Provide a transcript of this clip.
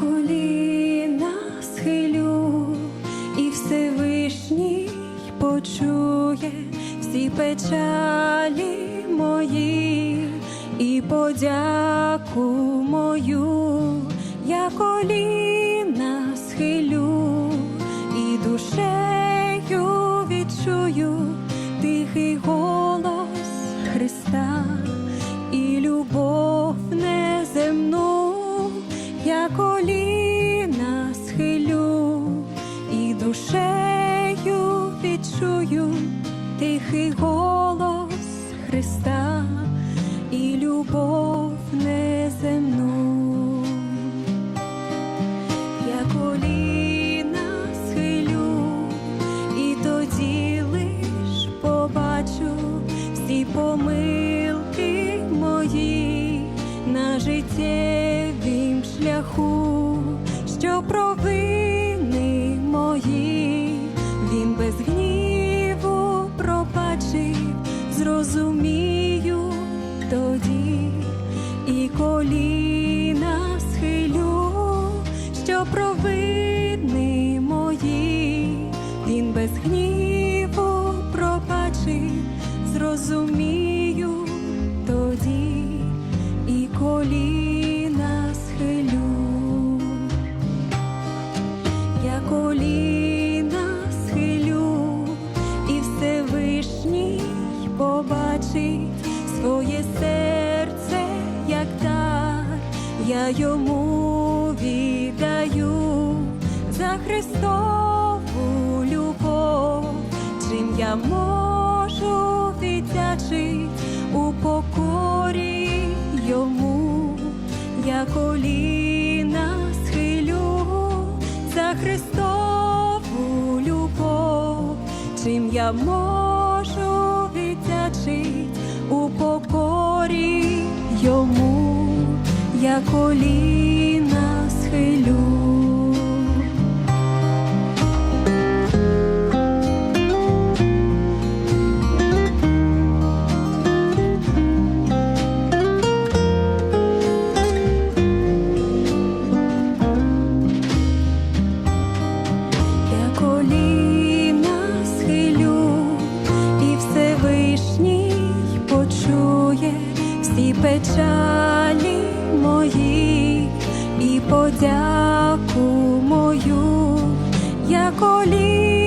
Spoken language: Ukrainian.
коліна схилю, і Всевишній почує всі печалі мої, і подяку мою, я коліна схилю, і душею відчую тихий голос Христа. Христа і любов неземну. Я коліна схилю, і тоді лиш побачу всі помилки мої на життєвім шляху, що провини серце, як дар, я йому віддаю за Христову любов, чим я можу віддячить у покорі йому, я коліна схилю за Христову любов, чим я можу віддячить у покорі йому, я коліна схилю. Печалі мої і подяку мою, я коліна